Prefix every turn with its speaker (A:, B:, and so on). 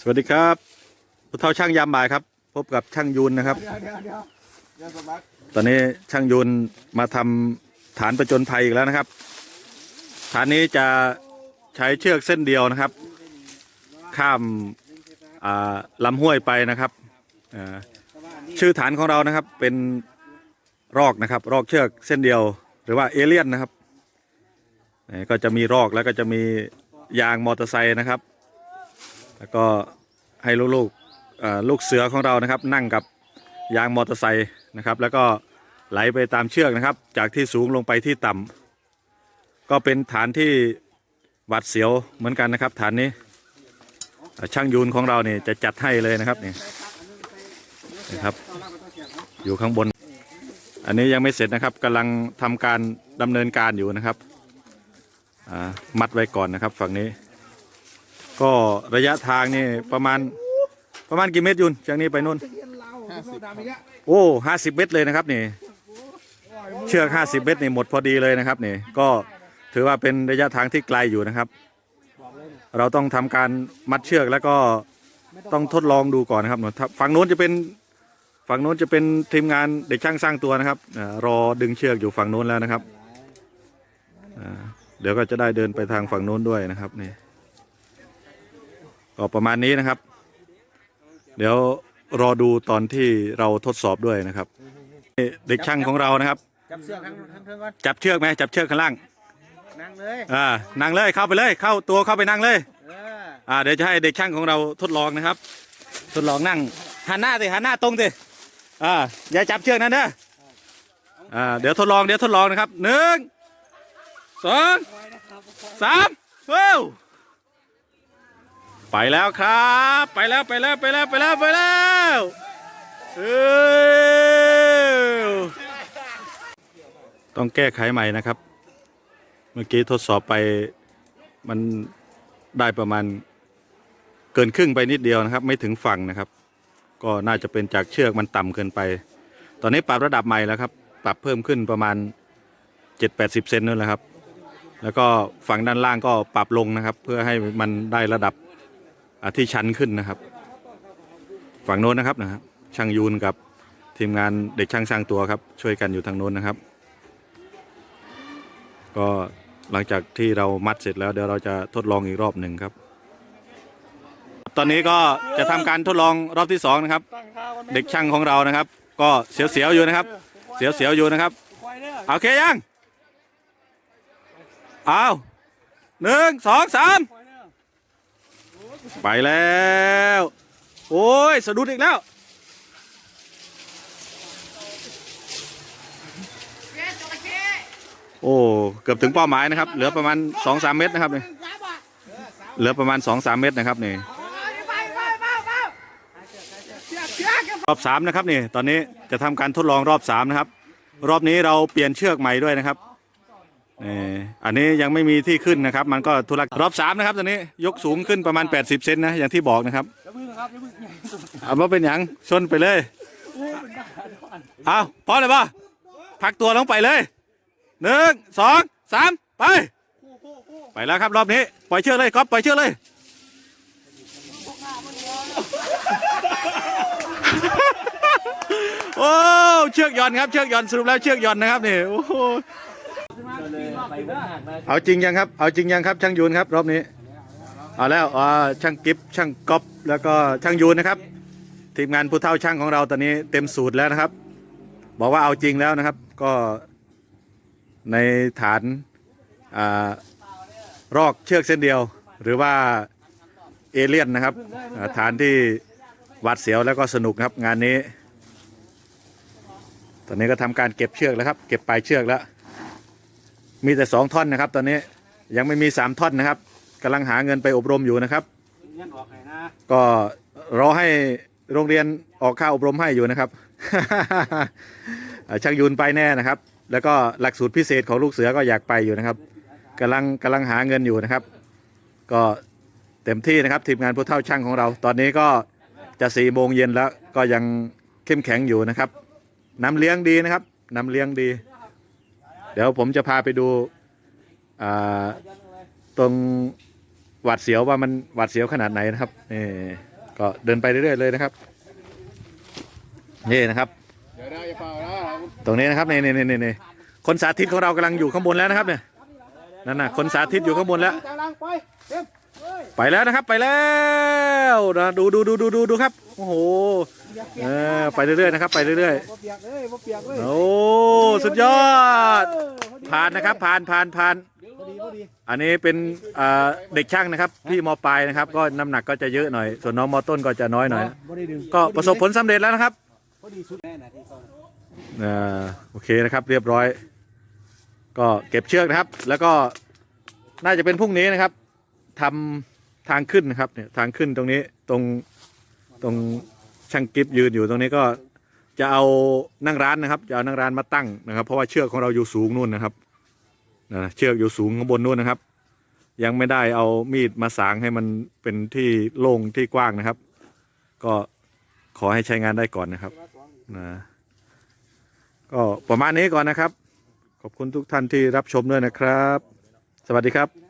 A: สวัสดีครับผู้เฒ่าช่างยามบ่ายครับ พบกับช่างยูนนะครับ
B: เดี๋ยวเดี๋ยวเดี๋ยวเดี๋ยวสมัคร
A: ตอนนี้ช่างยูนมาทำฐานประจนภัยอีกแล้วนะครับ ฐานนี้จะใช้เชือกเส้นเดียวนะครับ ข้ามอ่าลำห้วยไปนะครับอ่าชื่อฐานของเรานะครับเป็นรอกนะครับ รอกเชือกเส้นเดียว หรือว่าเอเลี่ยนนะครับ นี่ก็จะมีรอกแล้วก็จะมียางมอเตอร์ไซค์นะครับ แล้วก็ให้ลูกๆลูกเสือของเรานะครับ นั่งกับยางมอเตอร์ไซค์นะครับ แล้วก็ไหลไปตามเชือกนะครับ จากที่สูงลงไปที่ต่ำก็เป็นฐานที่หวัดเสียวเหมือนกันนะครับ ฐานนี้ช่างยูนของเราเนี่ยจะจัดให้เลยนะครับนี่นะครับ อยู่ข้างบน อันนี้ยังไม่เสร็จนะครับกำลังทำการดำเนินการอยู่นะครับมัดไว้ก่อนนะครับ ฝั่งนี้ ก็ระยะทางนี่ประมาณประมาณกี่เมตรยุนจากนี้ไปนู่น
B: ห้าสิบดำอีกแล้ว
A: โอ้ห้าสิบเมตรเลยนะครับนี่เชือกห้าสิบเมตรนี่หมดพอดีเลยนะครับนี่ก็ถือว่าเป็นระยะทางที่ไกลอยู่นะครับ เราต้องทำการมัดเชือกแล้วก็ต้องทดลองดูก่อนนะครับฝั่งโน้นจะเป็นฝั่งโน้นจะเป็นทีมงานเด็กช่างสร้างตัวนะครับอ่ารอดึงเชือกอยู่ฝั่งโน้นแล้วนะครับอ่าเดี๋ยวก็จะได้เดินไปทางฝั่งโน้นด้วยนะครับนี่ ก็ประมาณนี้นะครับ เดี๋ยวรอดูตอนที่เราทดสอบด้วยนะครับเด็กช่างของเรานะครับ
B: จับเสื้อข้างข้างเทิงก่อน
A: จับเชือกไหมจับเชือกข้างล่าง
B: นั่งเลย
A: อ่านั่งเลยเข้าไปเลย เข้าตัวเข้าไปนั่งเลย
B: เออ
A: อ่าเดี๋ยวจะให้เด็กช่างของเราทดลองนะครับ ทดลองนั่งหันหน้าสิหันหน้าตรงสิอ่าอย่าจับเชือกนั้นเด้ออ่าเดี๋ยวทดลองเดี๋ยวทดลองนะครับหนึ่งสองสามเว้ว ไปแล้วครับ ไปแล้วไปแล้วไปแล้วไปแล้วไปแล้วเอ้วต้องแก้ไขใหม่นะครับ เมื่อกี้ทดสอบไปมันได้ประมาณเกินครึ่งไปนิดเดียวนะครับ ไม่ถึงฝั่งนะครับ ก็น่าจะเป็นจากเชือกมันต่ำเกินไป ตอนนี้ปรับระดับใหม่แล้วครับ ปรับเพิ่มขึ้นประมาณ 7-80 เซนนั่นแหละครับ แล้วก็ฝั่งด้านล่างก็ปรับลงนะครับ เพื่อให้มันได้ระดับ ที่ชันขึ้นนะครับ ฝั่งโน้นนะครับนะครับ ช่างยูนกับทีมงานเด็กช่างสร้างตัวครับ ช่วยกันอยู่ทางโน้นนะครับ ก็หลังจากที่เรามัดเสร็จแล้วเดี๋ยวเราจะทดลองอีกรอบหนึ่งครับ ตอนนี้ก็จะทำการทดลองรอบที่สองนะครับ เด็กช่างของเรานะครับ ก็เสียวๆอยู่นะครับ เสียวๆอยู่นะครับโอเคยังเอาหนึ่งสองสาม ไปแล้ว โอ้ย สะดุดอีกแล้ว โอ้ เกือบถึงเป้าหมายนะครับ เหลือประมาณสองสามเมตรนะครับเนี่ยเหลือประมาณสองสามเมตรนะครับนี่รอบสามนะครับนี่ตอนนี้จะทำการทดลองรอบสามนะครับ รอบนี้เราเปลี่ยนเชือกใหม่ด้วยนะครับ นี่อันนี้ยังไม่มีที่ขึ้นนะครับ มันก็ทุลักรอบสามนะครับตอนนี้ยกสูงขึ้นประมาณ 80 เซนนะอย่างที่บอกนะครับ
B: อย่าพึ่งครับอย่าพึ่งอย่าพึ่ง
A: เอามาเป็นหยังชนไปเลย
B: โอ้เป็นบ้าเดี๋ยวก่อน
A: เอาพร้อมเลยป่ะพักตัวลงไปเลยหนึ่งสองสามไป
B: คู่คู่คู่
A: ไปแล้วครับรอบนี้ ปล่อยเชือกเลยก๊อฟปล่อยเชือกเลยโอ้เชือกหย่อนครับเชือกหย่อนสรุปแล้วเชือกหย่อนนะครับนี่โอ้ เอาจริงยังครับ เอาจริงยังครับ ช่างยูนครับ รอบนี้ เอาแล้วอ่าช่างกิฟช่างก๊อฟแล้วก็ช่างยูนนะครับ ทีมงานผู้เฒ่าช่างของเราตอนนี้เต็มสูตรแล้วนะครับ บอกว่าเอาจริงแล้วนะครับ ก็ในฐานอ่ารอกเชือกเส้นเดียว หรือว่าเอเลี่ยนนะครับฐานที่วัดเสียวแล้วก็สนุกครับงานนี้ ตอนนี้ก็ทำการเก็บเชือกแล้วครับ เก็บปลายเชือกแล้ว มีแต่สองท่อนนะครับ ตอนนี้ยังไม่มีสามท่อนนะครับกำลังหาเงินไปอบรมอยู่นะครับ
B: เงี้ยออกไหนนะ
A: ก็รอให้โรงเรียนออกค่าอบรมให้อยู่นะครับอ่าช่างยูนไปแน่นะครับ แล้วก็หลักสูตรพิเศษของลูกเสือก็อยากไปอยู่นะครับกำลังกำลังหาเงินอยู่นะครับ ก็เต็มที่นะครับทีมงานผู้เท่าช่างของเรา ตอนนี้ก็จะสี่โมงเย็นแล้วก็ยังเข้มแข็งอยู่นะครับน้ำเลี้ยงดีนะครับน้ำเลี้ยงดี เดี๋ยวผมจะพาไปดูตรงหวาดเสียวว่ามันหวาดเสียวขนาดไหนนะครับนี่ก็เดินไปเรื่อยๆเลยนะครับนี่นะครับตรงนี้นะครับนี่นี่นี่นี่คนสาธิตของเรากำลังอยู่ข้างบนแล้วนะครับเนี่ยนั่นน่ะคนสาธิตอยู่ข้างบนแล้ว
C: ไปเต็ม
A: ไปแล้วนะครับไปแล้วนะดูดูดูดูดูดูครับโอ้โห เออไปเรื่อยๆนะครับ ไปเรื่อย
C: บ่เปียกเลยบ่เปียกเลย
A: ๆ โอ้สุดยอด ผ่านนะครับผ่านผ่านผ่าน
C: พอดีพอดี
A: อันนี้เป็นอ่าเด็กช่างนะครับ พี่มปลายนะครับ ก็น้ำหนักก็จะเยอะหน่อย ส่วนน้องมต้นก็จะน้อยหน่อย
C: บ่ได้ดึง
A: ก็ประสบผลสำเร็จแล้วนะครับ
C: พอดีสุดแน่นะที่เขา
A: อ่าโอเคนะครับ เรียบร้อย ก็เก็บเชือกนะครับ แล้วก็น่าจะเป็นพรุ่งนี้นะครับทำทางขึ้นนะครับเนี่ยทางขึ้นตรงนี้ตรงตรง ช่างกิฟยืนอยู่ตรงนี้ก็จะเอานั่งร้านนะครับ จะเอานั่งร้านมาตั้งนะครับ เพราะว่าเชือกของเราอยู่สูงนู่นนะครับนะเชือกอยู่สูงข้างบนนู่นนะครับ ยังไม่ได้เอามีดมาสางให้มันเป็นที่โล่งที่กว้างนะครับ ก็ขอให้ใช้งานได้ก่อนนะครับนะก็ประมาณนี้ก่อนนะครับ ขอบคุณทุกท่านที่รับชมด้วยนะครับ สวัสดีครับ